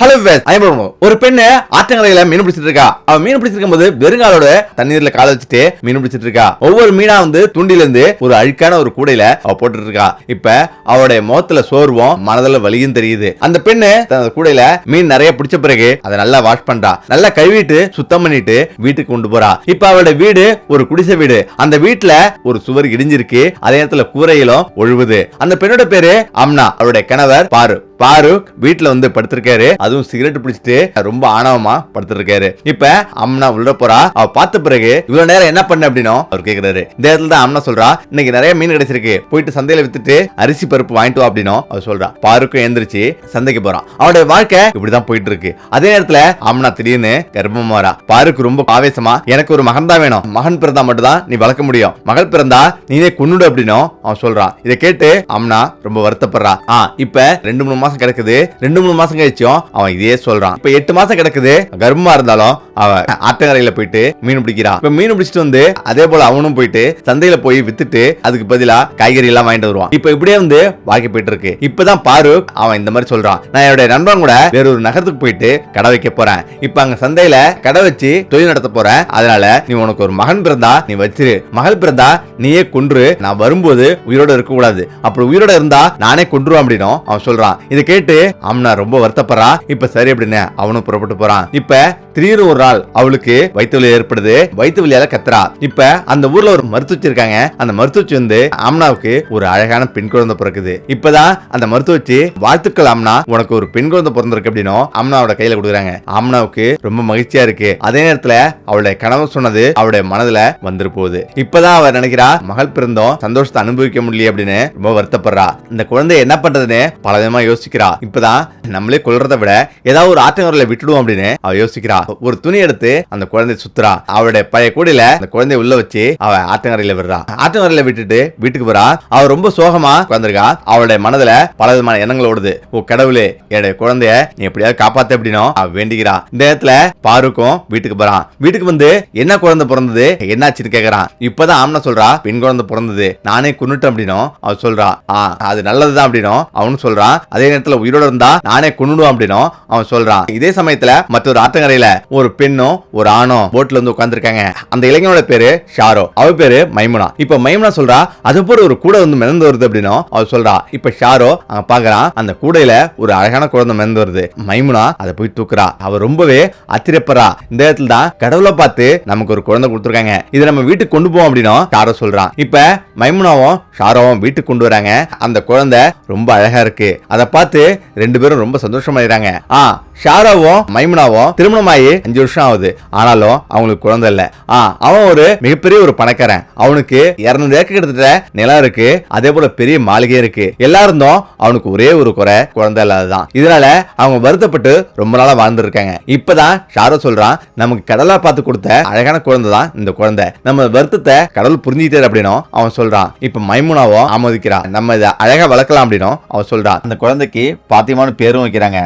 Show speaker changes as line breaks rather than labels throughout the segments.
Hello ஐம்பது ஒரு பெண்ணு ஆற்றங்கரையில மீன் பிடிச்சிட்டு இருக்கா. அவ மீன் பிடிச்சிருக்கும் போது வெறுங்காலோட தண்ணீர்ல கால வச்சுட்டு மீன் பிடிச்சிட்டு இருக்கா. ஒவ்வொரு மீனா வந்து துண்டில இருந்து ஒரு அழுக்கான ஒரு கூடையில அவ போட்டுட்டு இருக்கா. இப்ப அவளுடைய முகத்துல சோர்வும் மனதுல வலியும் தெரியுது. அந்த பெண்ணு தனது கூடையில மீன் நிறைய பிடிச்ச பிறகு அதை நல்லா வாஷ் பண்றா. நல்லா கழுவிட்டு சுத்தம் பண்ணிட்டு வீட்டுக்கு கொண்டு போறா. இப்ப அவளோட வீடு ஒரு குடிசை வீடு. அந்த வீட்டுல ஒரு சுவர் இடிஞ்சிருக்கு. அதே நேரத்துல கூரையிலும் ஒழுகுது. அந்த பெண்ணோட பேரு அம்னா. அவருடைய கணவர் பாரு. பாருக் வீட்டுல வந்து படுத்திருக்காரு. அதுவும் சிகரெட் பிடிச்சிட்டு ரொம்ப ஆணவமா படுத்திருக்காரு. இப்ப அம்னா உள்ள போறா. அவ பார்த்த பிறகு இவ்வளவு நேரம் என்ன பண்ண அப்படின்னும் அவர் கேக்குறாரு. இந்த இடத்துல தான் அம்னா சொல்றா இன்னைக்கு நிறைய மீன் கிடைச்சிருக்கு. போயிட்டு சந்தையில வித்துட்டு அரிசி பருப்பு வாங்கிட்டு வா அப்படின்னு அவர் சொல்றா. பாருக்கும் எந்திரிச்சு சந்தைக்கு போறான். அவனுடைய வாழ்க்கை இப்படிதான் போயிட்டு இருக்கு அதே நேரத்துல அம்னா திடீர்னு கர்ப்பமா வரா பாருக்கு ரொம்ப ஆவேசமா எனக்கு ஒரு மகன் தான் வேணும். மகன் பிறந்தா மட்டும் தான் நீ வளர்க்க முடியும். மகள் பிறந்தா நீனே கொண்டுடு அப்படின்னும் அவன் சொல்றான் இதை கேட்டு அம்னா ரொம்ப வருத்தப்படுறா. ஆ இப்ப ரெண்டு மூணு மாசம் கிடக்குது. ரெண்டு மூணு மாசம் கழிச்சும் அவன் இதே சொல்றான். இப்ப எட்டு மாசம் கிடக்குது. கர்ப்பமா இருந்தாலும் அவன் ஆட்டங்கரையில போயிட்டு மீன் பிடிக்கிறான். இப்ப மீன் பிடிச்சிட்டு வந்து அதே போல அவனும் போயிட்டு சந்தையில போய் வித்துட்டு அதுக்கு பதிலா காய்கறி எல்லாம் வாங்கிட்டு வருவான். இப்ப இப்படியே வந்து வாழ்க்கை போயிட்டு இருக்கு. இப்பதான் பாரு அவன் இந்த மாதிரி சொல்றான். நான் என்னுடைய நண்பன் கூட வேற ஒரு நகரத்துக்கு போயிட்டு கடை வைக்க போறேன். இப்ப அங்க சந்தையில கடை வச்சு தொழில் நடத்த போறேன். அதனால நீ உனக்கு ஒரு மகன் பிறந்தா நீ வச்சிரு. மகள் பிறந்தா நீயே கொன்று. நான் வரும்போது உயிரோட இருக்க கூடாது அப்படி உயிரோட இருந்தா நானே கொன்றுவேன் அப்படின்னும் அவன் சொல்றான். இதை கேட்டு அம்னா ரொம்ப வருத்தப்படுறா. இப்ப சரி அப்படின்னு அவனும் புறப்பட்டு போறான். இப்ப திடீர்னு ஒரு நாள் அவளுக்கு வயிற்று வலி ஏற்படுது. வயிற்று வலியால கத்துறா. இப்ப அந்த ஊர்ல ஒரு மருத்துவச்சி இருக்காங்க. அந்த மருத்துவச்சி வந்து அம்னாவுக்கு ஒரு அழகான பெண் குழந்தை பிறக்குது. இப்பதான் அந்த மருத்துவச்சி வாழ்த்துக்கள் அம்னா உனக்கு ஒரு பெண் குழந்தை பிறந்திருக்கு அப்படின்னும் அம்னாவோட கையில கொடுக்குறாங்க. அம்னாவுக்கு ரொம்ப மகிழ்ச்சியா இருக்கு. அதே நேரத்துல அவளுடைய கனவு சொன்னது அவளுடைய மனதுல வந்துரு போகுது. இப்பதான் அவர் நினைக்கிறா மகள் பிறந்தோம் சந்தோஷத்தை அனுபவிக்க முடியல அப்படின்னு ரொம்ப வருத்தப்படுறா. இந்த குழந்தை என்ன பண்றதுன்னு பல விதமா யோசிக்கிறா. இப்பதான் நம்மளே கொல்றதை விட ஏதாவது ஒரு ஆற்றங்கரில் விட்டுடுவோம் அப்படின்னு அவ யோசிக்கிறா. ஒரு துணி எடுத்து அந்த குழந்தைய சுத்துறா. அவருடைய பழைய கூடையில அந்த குழந்தைய உள்ள வச்சு அவ ஆத்தங்கரையில விடுறா. ஆத்தங்கரையில விட்டுட்டு வீட்டுக்கு போறா. அவ ரொம்ப சோகமா உட்காந்துருக்கா அவளுடைய மனதுல பல விதமான எண்ணங்கள் ஓடுது. ஓ கடவுளே என்னுடைய குழந்தைய நீ எப்படியாவது காப்பாத்த அப்படின்னும் அவ வேண்டிக்கிறா. இந்த நேரத்துல பாருக்கும் வீட்டுக்கு போறான். வீட்டுக்கு வந்து என்ன குழந்தை பிறந்தது? என்னாச்சுன்னு கேக்குறான். இப்பதான் ஆம்னா சொல்றா பெண் குழந்தை பிறந்தது. நானே குன்னுட்டேன் அப்படின்னும் அவ சொல்றா. ஆ அது நல்லதுதான் அப்படின்னும் அவனு சொல்றான். அதே நேரத்துல உயிரோட இருந்தா நானே குன்னுடுவான் அப்படின்னும் அவன் சொல்றான். இதே சமயத்துல மற்றொரு ஆத்தங்கரையில ஒரு பெண்ணும் ஒரு ஆணும் போட்ல வந்து உட்காந்துருக்காங்க அந்த இளைஞனோட பேரு ஷாரோ. அவ பேரு மைமுனா. இப்ப மைமுனா சொல்றா அது போல ஒரு கூடை வந்து மிதந்து வருது அப்படின்னும் அவ சொல்றா. இப்ப ஷாரோ அங்க பாக்குறான் அந்த கூடையில ஒரு அழகான குழந்தை மிதந்து வருது. மைமுனா அதை போய் தூக்குறா. அவ ரொம்பவே அத்திரப்படுறா இந்த இடத்துல தான் கடவுளை பார்த்து நமக்கு ஒரு குழந்தை கொடுத்துருக்காங்க. இதை நம்ம வீட்டுக்கு கொண்டு போவோம் அப்படின்னும் ஷாரோ சொல்றான். இப்ப மைமுனாவும் ஷாரோவும் வீட்டுக்கு கொண்டு வராங்க. அந்த குழந்தை ரொம்ப அழகா இருக்கு. அதை பார்த்து ரெண்டு பேரும் ரொம்ப சந்தோஷமாயிடுறாங்க. ஆ ஷாராவும் மைமுனாவும் திருமணமாயி அஞ்சு வருஷம் ஆகுது. ஆனாலும் அவங்களுக்கு குழந்தை இல்ல. ஆ அவன் ஒரு மிகப்பெரிய ஒரு பணக்காரன். அவனுக்கு இரநூறு ஏக்கர் கிட்டத்தட்ட நிலம் இருக்கு. அதே போல பெரிய மாளிகை இருக்கு. எல்லாரும் இருந்தும் அவனுக்கு ஒரே ஒரு குறை குழந்தை இல்லாததான் இதனால அவங்க வருத்தப்பட்டு ரொம்ப நாளா வாழ்ந்துருக்காங்க. இப்பதான் ஷாரோ சொல்றான் நமக்கு கடலா பார்த்து கொடுத்த அழகான குழந்தை தான் இந்த குழந்தை. நம்ம வருத்தத்தை கடவுள் புரிஞ்சுக்கிட்டாரு அப்படின்னும் அவன் சொல்றான். இப்ப மைமுனாவும் ஆமோதிக்கிறான். நம்ம இதை அழகா வளர்க்கலாம் அப்படின்னும் அவன் சொல்றான். அந்த குழந்தைக்கு பாத்தியமான பேரும் வைக்கிறாங்க.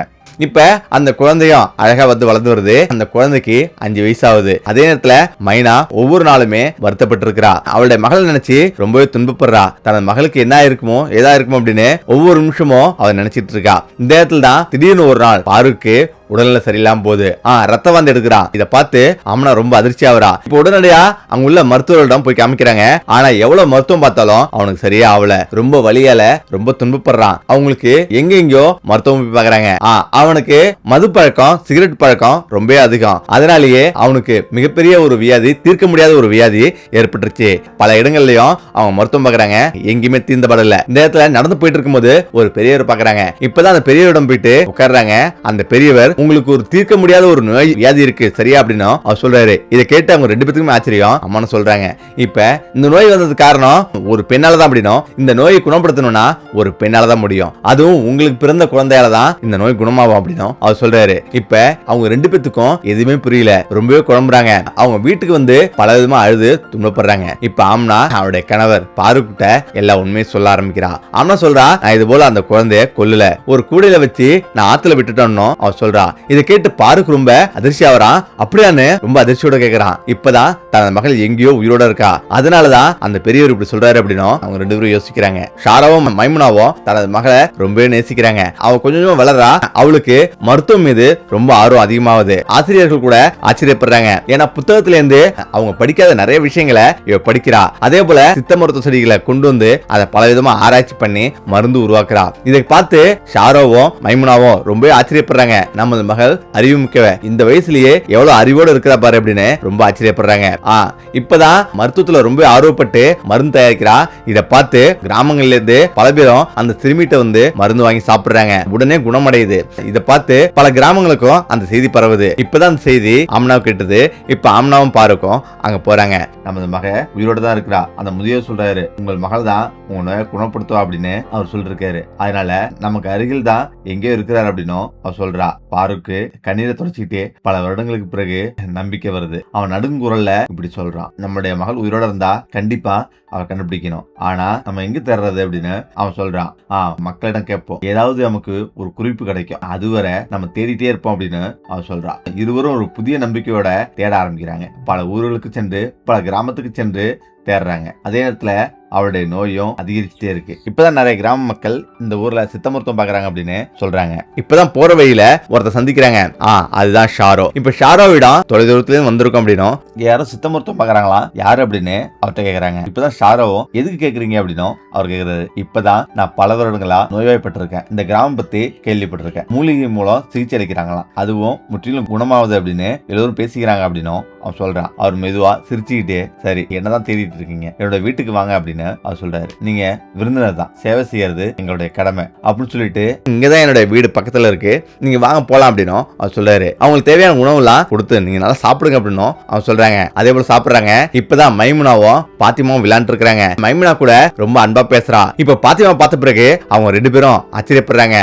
இப்ப அந்த குழந்தையும் அழகா வந்து வளர்ந்து வருது. அந்த குழந்தைக்கு அஞ்சு வயசு ஆகுது அதே நேரத்துல மைனா ஒவ்வொரு நாளுமே வருத்தப்பட்டு இருக்கிறா அவளுடைய மகள் நினைச்சு ரொம்பவே துன்பப்படுறா. தனது மகளுக்கு என்ன இருக்குமோ ஏதா இருக்குமோ அப்படின்னு ஒவ்வொரு நிமிஷமும் அவன் நினைச்சிட்டு இருக்கா. இந்த இடத்துல தான் திடீர்னு ஒரு நாள் பாருக்கு உடல்நிலை சரியில்லாம போகுது. ஆ ரத்த வந்து எடுக்கிறான். இதை பார்த்து அம்மனா ரொம்ப அதிர்ச்சி ஆகுறா. இப்ப உடனடியா அங்க உள்ள மருத்துவர்களிடம் போய் காமிக்கிறாங்க. ஆனா எவ்வளவு மருத்துவம் பார்த்தாலும் அவனுக்கு சரியா ஆகல. ரொம்ப வலியால ரொம்ப துன்பப்படுறான். அவங்களுக்கு எங்க எங்கயோ மருத்துவம் போய் பாக்குறாங்க அவனுக்கு மது பழக்கம் சிகரெட் பழக்கம் ரொம்ப அதிகம். அதனாலேயே அவனுக்கு மிகப்பெரிய ஒரு வியாதி தீர்க்க முடியாத ஒரு வியாதி ஏற்பட்டுருச்சு. பல இடங்கள்லயும் அவங்க மருத்துவம் பாக்குறாங்க எங்கேயுமே தீர்ந்தபடல இந்த இடத்துல நடந்து போயிட்டு இருக்கும்போது ஒரு பெரியவர் பாக்குறாங்க இப்பதான் அந்த பெரியவரிடம் போயிட்டு உட்கார்றாங்க. அந்த பெரியவர் உங்களுக்கு ஒரு தீர்க்க முடியாத ஒரு நோய் வியாதி இருக்கு சரியா அப்படின்னா அவர் சொல்றாரு. இதை கேட்டு அவங்க ரெண்டு பேத்துக்குமே ஆச்சரியம். அம்மானு சொல்றாங்க. இப்ப இந்த நோய் வந்தது காரணம் ஒரு பெண்ணால தான் அப்படின்னா இந்த நோயை குணப்படுத்தணும்னா ஒரு பெண்ணால தான் முடியும். அதுவும் உங்களுக்கு பிறந்த குழந்தையால தான் இந்த நோய் குணமாகும் அப்படின்னும் அவர் சொல்றாரு. இப்ப அவங்க ரெண்டு பேத்துக்கும் எதுவுமே புரியல. ரொம்பவே குழம்புறாங்க. அவங்க வீட்டுக்கு வந்து பல விதமா அழுது துன்பப்படுறாங்க. இப்ப ஆம்னா அவருடைய கணவர் பாருக்கிட்ட எல்லா உண்மையும் சொல்ல ஆரம்பிக்கிறா. ஆம்னா சொல்றா நான் இது போல அந்த குழந்தைய கொல்லல. ஒரு கூடையில வச்சு நான் ஆத்துல விட்டுட்டோம்னு அவ சொல்றா இதை கேட்டு பாருக் ரொம்ப அதிர்ச்சி ஆவறான். அப்படியான்னு ரொம்ப அதிர்ச்சியோட கேக்குறான். இப்பதான் தனது மகள் எங்கேயோ உயிரோட இருக்கா. அதனாலதான் அந்த பெரியவர் இப்படி சொல்றாரு அப்படின்னு அவங்க ரெண்டு பேரும் யோசிக்கிறாங்க. ஷாராவும் மைமுனாவும் தனது மகளை ரொம்பவே நேசிக்கிறாங்க. அவ கொஞ்சம் வளர்றா. அவளுக்கு மருத்துவம் மீது ரொம்ப ஆர்வம் அதிகமாகுது. ஆசிரியர்கள் கூட ஆச்சரியப்படுறாங்க. ஏன்னா புத்தகத்துல இருந்து அவங்க படிக்காத நிறைய விஷயங்களை இவ படிக்கிறா. அதே போல சித்த மருத்துவ செடிகளை கொண்டு வந்து அதை பல விதமா ஆராய்ச்சி பண்ணி மருந்து உருவாக்குறா. இதை பார்த்து ஷாரோவும் மைமுனாவும் ரொம்ப ஆச்சரியப்படுறாங்க. நம்ம அவனது மகள் அறிவு மிக்கவ இந்த வயசுலயே எவ்வளவு அறிவோடு இருக்கிறா பாரு அப்படின்னு ரொம்ப ஆச்சரியப்படுறாங்க. ஆ இப்பதான் மருத்துவத்துல ரொம்ப ஆர்வப்பட்டு மருந்து தயாரிக்கிறா. இத பார்த்து கிராமங்கள்ல இருந்து பல பேரும் அந்த சிறுமிட்ட வந்து மருந்து வாங்கி சாப்பிடுறாங்க. உடனே குணமடையுது. இத பார்த்து பல கிராமங்களுக்கும் அந்த செய்தி பரவுது. இப்பதான் அந்த செய்தி ஆம்னாவுக்கு கிட்டது. இப்ப ஆம்னாவும் பாருக்கும் அங்க போறாங்க. நமது மக உயிரோட தான் இருக்கிறா. அந்த முதியோர் சொல்றாரு உங்கள் மகள் தான் உங்களை குணப்படுத்துவா அப்படின்னு அவர் சொல்லிருக்காரு. அதனால நமக்கு அருகில் தான் எங்கேயோ இருக்கிறார் அப்படின்னும் அவர் சொல்றா. பாருக்கு கண்ணீரை தொடச்சிக்கிட்டே பல வருடங்களுக்கு பிறகு நம்பிக்கை வருது. அவன் நடுங்குரல்ல இப்படி சொல்றான். நம்முடைய மகள் உயிரோட இருந்தா கண்டிப்பா அவ கண்டுபிடிக்கணும். ஆனா நம்ம எங்க தேடுறது அப்படின்னு அவன் சொல்றான். ஆ மக்களிடம் கேட்போம். ஏதாவது நமக்கு ஒரு குறிப்பு கிடைக்கும். அதுவரை நம்ம தேடிட்டே இருப்போம் அப்படின்னு அவன் சொல்றான். இருவரும் ஒரு புதிய நம்பிக்கையோட தேட ஆரம்பிக்கிறாங்க. பல ஊர்களுக்கு சென்று பல கிராமத்துக்கு சென்று தேடுறாங்க அதே நேரத்தில் அவருடைய நோயும் அதிகரிச்சுட்டே இருக்கு. இப்பதான் நிறைய கிராம மக்கள் இந்த ஊர்ல சித்த மருத்துவம் பாக்குறாங்க அப்படின்னு சொல்றாங்க. இப்பதான் போற வழியில ஒருத்தர் சந்திக்கிறாங்க. ஆ அதுதான் ஷாரோ. இப்ப ஷாரோவிடம் தொலைதூரத்துல இருந்து வந்திருக்கோம் அப்படின்னும் யாரும் சித்த மருத்துவம் பாக்குறாங்களா? யாரு அப்படின்னு அவர்கிட்ட கேக்குறாங்க. இப்பதான் ஷாரோவும் எதுக்கு கேக்குறீங்க? அப்படின்னும் அவர் கேக்குறாரு. இப்பதான் நான் பல வருடங்களா நோய்வாய்ப்பட்டிருக்கேன். இந்த கிராமம் பத்தி கேள்விப்பட்டிருக்கேன். மூலிகை மூலம் சிகிச்சை அளிக்கிறாங்களாம். அதுவும் முற்றிலும் குணமாவது அப்படின்னு எல்லோரும் பேசிக்கிறாங்க அப்படின்னும் அவன் சொல்றான். அவர் மெதுவா சிரிச்சுக்கிட்டே சரி என்னதான் தேடிட்டு இருக்கீங்க. என்னோட வீட்டுக்கு வாங்க அப்படின்னு அவர் சொல்றாரு. நீங்க விருந்தினர் தான். சேவை செய்யறது எங்களுடைய கடமை அப்படின்னு சொல்லிட்டு இங்கதான் என்னோட வீடு பக்கத்துல இருக்கு. நீங்க வாங்க போலாம் அப்படின்னும் அவர் சொல்றாரு. அவங்களுக்கு தேவையான உணவுலாம் கொடுத்து நீங்க நல்லா சாப்பிடுங்க அப்படின்னும் அவர் சொல்றாங்க. அதே போல சாப்பிடுறாங்க. இப்பதான் மைமுனாவும் பாத்திமாவும் விளையாண்டு இருக்கிறாங்க. மைமுனா கூட ரொம்ப அன்பா பேசுறா. இப்ப பாத்திமா பார்த்த பிறகு அவங்க ரெண்டு பேரும் ஆச்சரியப்படுறாங்க.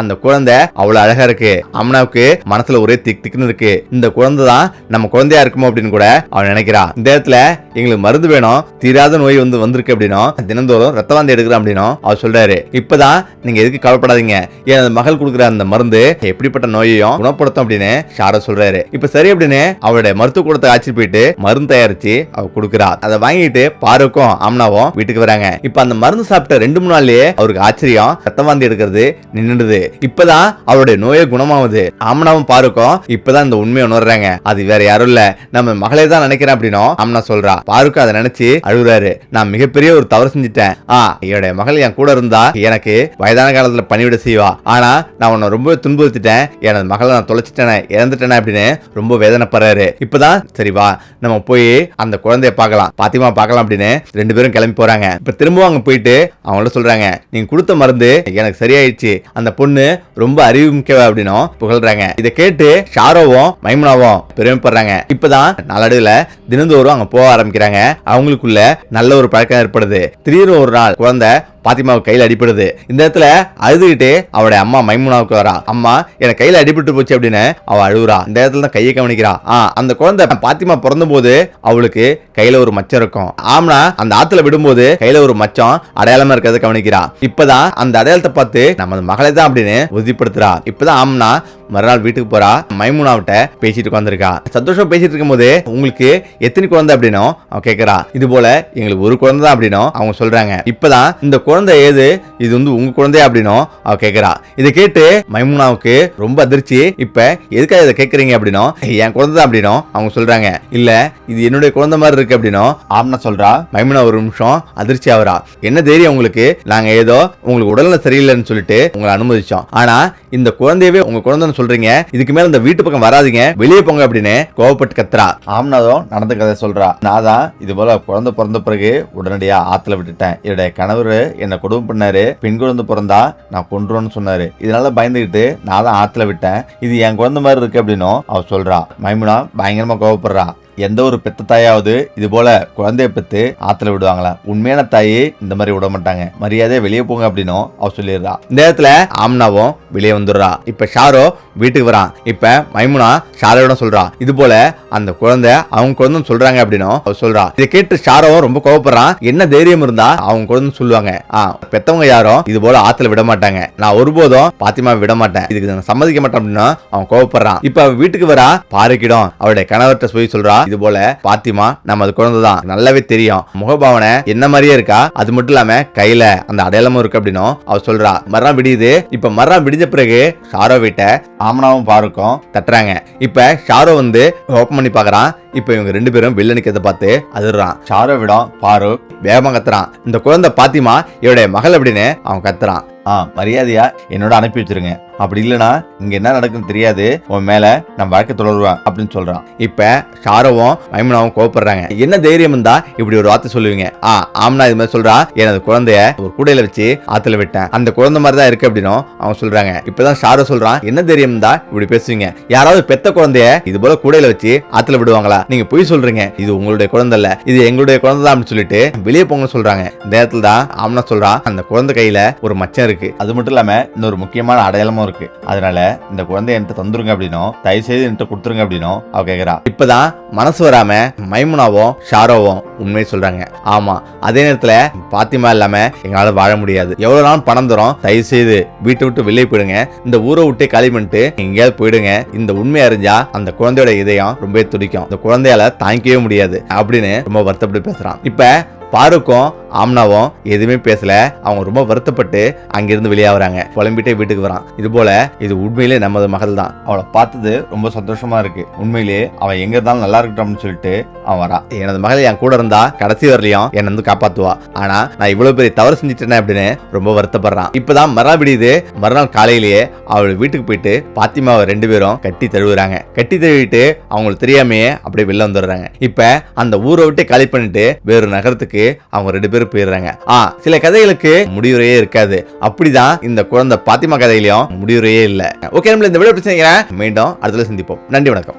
அந்த குழந்தை அவ்வளவு அழகா இருக்கு. அம்னாவுக்கு மனசுல ஒரே திக் திக்னு இருக்கு. இந்த குழந்தை தான் நம்ம குழந்தையா இருக்குமோ அப்படின்னு கூட அவன் நினைக்கிறா. இந்த இடத்துல எங்களுக்கு மருந்து வேணும். தீராத நோய் வந்து வந்திருக்கு அப்படின்னா தினந்தோறும் ரத்த வாந்தி எடுக்கிறோம் அப்படின்னா அவர் சொல்றாரு. இப்பதான் நீங்க எதுக்கு கவலைப்படாதீங்க. என் மகள் கொடுக்குற அந்த மருந்து எப்படிப்பட்ட நோயையும் குணப்படுத்தும் அப்படின்னு ஷாரா சொல்றாரு. இப்ப சரி அப்படின்னு அவருடைய மருத்துவ கூடத்தை ஆட்சி போயிட்டு மருந்து தயாரிச்சு அவ கொடுக்குறா அதை வாங்கிட்டு பாருக்கும் ஆம்னாவும் வீட்டுக்கு வராங்க. இப்ப அந்த மருந்து சாப்பிட்ட ரெண்டு மூணு நாள்லயே அவருக்கு ஆச்சரியம். ரத்த வாந்தி எடுக்கிறது நின்னுடுது இப்பதான் அவருடைய நோயே குணமாகுது. ஆம்னாவும் பாருக்கும் இப்பதான் இந்த உண்மையை உணர்றாங்க. அது வேற யாரும் இல்ல. நம்ம மகளே தான் நினைக்கிறேன் அப்படின்னும் ஆம்னா சொல்றா. பாருக்கும் அதை நினைச்சு அழுகுறாரு. நான் மிகப்பெரிய ஒரு தவறு செஞ்சுட்டேன். ஆ என்னுடைய மகள் என் கூட இருந்தா எனக்கு வயதான காலத்துல பணிவிட செய்வா. ஆனா நான் உன்னை ரொம்ப துன்புறுத்திட்டேன். எனது மகளை நான் தொலைச்சிட்டேனே இறந்துட்டேனே அப்படின்னு ரொம்ப வேதனைப்படுறாரு. இப்பதான் சரி வா நம்ம போய் அந்த குழந்தைய பார்க்கலாம். பாத்திமா பார்க்கலாம் அப்படின்னு ரெண்டு பேரும் கிளம்பி போறாங்க. இப்ப திரும்பவும் அங்க போயிட்டு அவங்கள்ட்ட சொல்றாங்க நீங்க கொடுத்த மருந்து எனக்கு சரியாயிடுச்சு. அந்த பொண்ணு ரொம்ப அறிவு மிக்கவ அப்படின்னும் புகழ்றாங்க. இதை கேட்டு ஷாரோவும் மைமுனாவும் பெருமைப்படுறாங்க. இப்பதான் நாளடைவில் தினந்தோறும் அங்க போக ஆரம்பிக்கிறாங்க. அவங்க அவங்களுக்குள்ள நல்ல ஒரு பழக்கம் ஏற்படுது. திடீர்னு ஒரு நாள் குழந்தை பாத்திமாவுக்கு கையில் அடிபடுது. இந்த இடத்துல அழுதுகிட்டே அவளுடைய அம்மா மைமுனாவுக்கு வரா. அம்மா எனக்கு கையில் அடிபட்டு போச்சு அப்படின்னு அவள் அழுகுறா. இந்த இடத்துல தான் கையை கவனிக்கிறா. ஆ அந்த குழந்தை பாத்திமா பிறந்த போது அவளுக்கு கையில் ஒரு மச்சம் இருக்கும். ஆம்னா அந்த ஆத்துல விடும்போது கையில் ஒரு மச்சம் அடையாளமா இருக்கிறத கவனிக்கிறா. இப்பதான் அந்த அடையாளத்தை பார்த்து நமது மகளை தான் அப்படின்னு உறுதிப்படுத்துறா. இப்பதான் ஆம்னா மறுநாள் வீட்டுக்கு போறா. மைமுனாவிட்ட பேசிட்டு உட்காந்துருக்கா சந்தோஷம் பேசிட்டு இருக்கும்போது உங்களுக்கு எத்தனை குழந்தை அப்படின்னும் அவன் கேட்கறா இது போல எங்களுக்கு ஒரு குழந்தை தான் அப்படின்னும் அவங்க சொல்றாங்க. இப்பதான் இந்த குழந்தை ஏது? இது வந்து உங்க குழந்தையா அப்படின்னும் அவ கேக்குறா. இதை கேட்டு மைமுனாவுக்கு ரொம்ப அதிர்ச்சி. இப்ப எதுக்காக இதை கேக்குறீங்க அப்படின்னும் என் குழந்தை தான் அப்படின்னும் அவங்க சொல்றாங்க. இல்ல இது என்னுடைய குழந்தை மாதிரி இருக்கு அப்படின்னும் ஆம்னா சொல்றா. மைமுனா ஒரு நிமிஷம் அதிர்ச்சி ஆகுறா. என்ன தைரியம் உங்களுக்கு? நாங்க ஏதோ உங்களுக்கு உடல்நல சரியில்லைன்னு சொல்லிட்டு உங்களை அனுமதிச்சோம். ஆனா இந்த குழந்தையவே உங்க குழந்தைன்னு சொல்றீங்க. இதுக்கு மேல இந்த வீட்டு பக்கம் வராதீங்க. வெளியே போங்க அப்படின்னு கோவப்பட்டு கத்துறா. ஆம்னாதும் நடந்த கதை சொல்றா. நான் தான் இது போல குழந்தை பிறந்த பிறகு உடனடியா ஆத்துல விட்டுட்டேன். என்னுடைய கணவர் என்னை கொடுமை பண்ணாரு. பெண் குழந்தை பிறந்தா நான் கொன்றுவேன்னு சொன்னாரு. இதனால பயந்துகிட்டு நான் தான் ஆத்துல விட்டேன். இது என் குழந்தை மாதிரி இருக்கு அப்படின்னும் அவ சொல்றா மைமுனா பயங்கரமா கோவப்படுறா. எந்த ஒரு பெத்த தாயாவது இது போல குழந்தைய பெத்து ஆத்துல விடுவாங்களா? உண்மையான தாயே இந்த மாதிரி விட மாட்டாங்க. மரியாதையா வெளியே போங்க அப்படின்னும் அவ சொல்லிடுறா. இந்த இடத்துல ஆம்னாவும் வெளியே வந்துடுறா. இப்ப ஷாரோ வீட்டுக்கு வரான். இப்ப மைமுனா ஷாரோட சொல்றா இது போல அந்த குழந்தை அவங்க குழந்தை சொல்றாங்க அப்படின்னும் அவ சொல்றா. இதை கேட்டு ஷாரோவும் ரொம்ப கோவப்படுறான். என்ன தைரியம் இருந்தா அவங்க குழந்தை சொல்லுவாங்க. பெத்தவங்க யாரும் இது போல ஆத்துல விட மாட்டாங்க நான் ஒருபோதும் பாத்திமா விட மாட்டேன் இதுக்கு நான் சம்மதிக்க மாட்டேன் அப்படின்னா அவன் கோவப்படுறான். இப்ப வீட்டுக்கு வரா பாருக்கிடும். அவருடைய கணவர்கிட்ட போய் சொல்றா இது போல பாத்திமா நம்ம அது குழந்தை தான் நல்லாவே தெரியும். முகபாவனை என்ன மாதிரியே இருக்கா? அது மட்டும் இல்லாம கையில அந்த அடையாளமும் இருக்கு அப்படின்னும் அவ சொல்றா. மரம் விடியுது. இப்ப மரம் விடிஞ்ச பிறகு ஷாரோ வீட்டை ஆமனாவும் பாருக்கும் தட்டுறாங்க. இப்ப ஷாரோ வந்து ஓப்பன் பண்ணி பாக்குறான். இப்ப இவங்க ரெண்டு பேரும் வில்லனுக்கு எதை பார்த்து அதிர்றான். ஷாரோ விடம் பாரு வேகமா கத்துறான். இந்த குழந்தை பாத்திமா இவருடைய மகள் அப்படின்னு அவன் கத்துறான். ஆ மரியாதையா என்னோட அனுப்பி வச்சிருங்க. அப்படி இல்லைன்னா இங்க என்ன நடக்குன்னு தெரியாது. உன் மேல நான் வழக்கு தொடருவேன் அப்படின்னு சொல்றான். இப்ப ஷாரோவும் மைமுனாவும் கோவப்படுறாங்க. என்ன தைரியம் இருந்தா இப்படி ஒரு வார்த்தை சொல்லுவீங்க? ஆ ஆம்னா இது மாதிரி சொல்றா. எனது குழந்தைய ஒரு கூடையில வச்சு ஆத்துல விட்டேன். அந்த குழந்தை மாதிரி தான் இருக்கு அப்படின்னும் அவன் சொல்றாங்க. இப்பதான் ஷாரோ சொல்றான். என்ன தைரியம் இருந்தா இப்படி பேசுவீங்க? யாராவது பெத்த குழந்தைய இது போல கூடையில வச்சு ஆத்துல விடுவாங்களா? நீங்க பொய் சொல்றீங்க. இது உங்களுடைய குழந்தை இல்ல. இது எங்களுடைய குழந்தை தான் அப்படின்னு சொல்லிட்டு வெளியே போங்க சொல்றாங்க. இந்த நேரத்துல தான் ஆம்னா சொல்றான். அந்த குழந்தை கையில ஒரு மச்சம் இருக்கு. அது மட்டும் இல்லாம இன்னொரு முக்கியமான அடையாளமும் இருக்கு. அதனால இந்த குழந்தை என்கிட்ட தந்துருங்க அப்படின்னும் தயவு செய்து என்கிட்ட கொடுத்துருங்க அப்படின்னும் அவ கேக்குறா. இப்பதான் மனசு வராம மைமுனாவும் ஷாரோவும் உண்மையை சொல்றாங்க. ஆமா அதே நேரத்துல பாத்திமா இல்லாம எங்களால வாழ முடியாது. எவ்வளவு நாள் பணம் தரும் தயவு செய்து வீட்டை விட்டு வெளியே போயிடுங்க. இந்த ஊரை விட்டு காலி பண்ணிட்டு எங்கேயாவது போயிடுங்க. இந்த உண்மை அறிஞ்சா அந்த குழந்தையோட இதயம் ரொம்பவே துடிக்கும். இந்த குழந்தையால தாங்கிக்கவே முடியாது அப்படின்னு ரொம்ப வருத்தப்பட்டு பேசுறான். இப்ப பாருக்கும் ஆம்னாவும் எதுவுமே பேசல. அவங்க ரொம்ப வருத்தப்பட்டு அங்கிருந்து வெளியே வராங்க. புலம்பிட்டே வீட்டுக்கு வரான். இது போல இது உண்மையிலே நமது மகள் தான். அவளை பார்த்தது ரொம்ப சந்தோஷமா இருக்கு. உண்மையிலேயே அவன் எங்க இருந்தாலும் நல்லா இருக்கட்டும்னு சொல்லிட்டு அவன் வரான் எனது மகள் என் கூட இருந்தா கடைசி வரலையும் என்னை வந்து காப்பாத்துவா. ஆனா நான் இவ்வளவு பெரிய தவறு செஞ்சுட்டேனே அப்படின்னு ரொம்ப வருத்தப்படுறான். இப்பதான் மறா விடியுது. மறுநாள் காலையிலேயே அவள் வீட்டுக்கு போயிட்டு பாத்திமாவை ரெண்டு பேரும் கட்டி தழுவுறாங்க. கட்டி தழுவிட்டு அவங்களுக்கு தெரியாமையே அப்படியே வெளில வந்துடுறாங்க. இப்ப அந்த ஊரை விட்டு காலி பண்ணிட்டு வேறு நகரத்துக்கு அவங்க ரெண்டு பேரும் போயிடுறாங்க. ஆ சில கதைகளுக்கு முடிவுரையே இருக்காது. அப்படிதான் இந்த குழந்தை பாத்திமா கதையிலையும் முடிவுரையே இல்லை. ஓகே நம்மள இந்த விட பிரச்சனை மீண்டும் அடுத்த சந்திப்போம். நன்றி வணக்கம்.